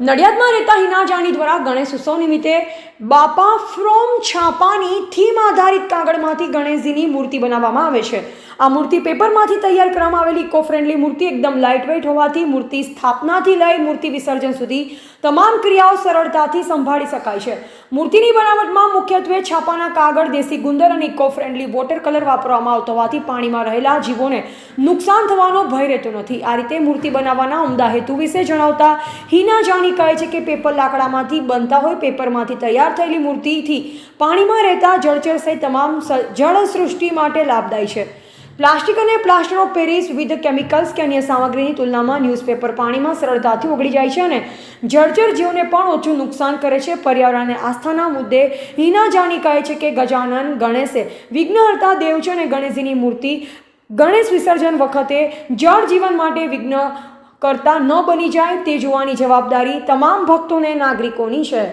નડિયાદમાં રહેતા હિના જાની દ્વારા ગણેશ ઉત્સવ નિમિત્તે બાપા ફ્રોમ છાપાની થીમ આધારિત કાગળમાંથી ગણેશજીની મૂર્તિ બનાવવામાં આવે છે. આ મૂર્તિ પેપરમાંથી તૈયાર કરવામાં આવેલી ઇકો ફ્રેન્ડલી મૂર્તિ એકદમ લાઇટવેઇટ હોવાથી મૂર્તિ સ્થાપનાથી લઈ મૂર્તિ વિસર્જન સુધી તમામ ક્રિયાઓ સરળતાથી સંભાળી શકાય છે. મૂર્તિની બનાવટમાં મુખ્યત્વે છાપાના કાગળ, દેશી ગુંદર અને ઇકો ફ્રેન્ડલી વોટર કલર વાપરવામાં આવતો હોવાથી પાણીમાં રહેલા જીવોને નુકસાન થવાનો ભય રહેતો નથી. આ રીતે મૂર્તિ બનાવવાના ઉમદા હેતુ વિશે જણાવતા હિના જાણી કહે છે કે પેપર લાકડામાંથી બનતા હોય પેપરમાંથી તૈયાર થયેલી મૂર્તિથી પાણીમાં રહેતા જળચર સહિત તમામ સ- જળ સૃષ્ટિ માટે લાભદાયી છે. પ્લાસ્ટિક અને પ્લાસ્ટર ઓફ પેરિસ વિવિધ કેમિકલ્સ કે અન્ય સામગ્રીની તુલનામાં ન્યૂઝપેપર પાણીમાં સરળતાથી ઓગળી જાય છે અને જળચર જીવોને પણ ઓછું નુકસાન કરે છે. પર્યાવરણ અને આસ્થાના મુદ્દે હિના જાણી કહે છે કે ગજાનન ગણેશે વિઘ્નહર્તા દેવ છે અને ગણેશજીની મૂર્તિ ગણેશ વિસર્જન વખતે જળ જીવન માટે વિઘ્ન કરતા ન બની જાય તે જોવાની જવાબદારી તમામ ભક્તોને નાગરિકોની છે.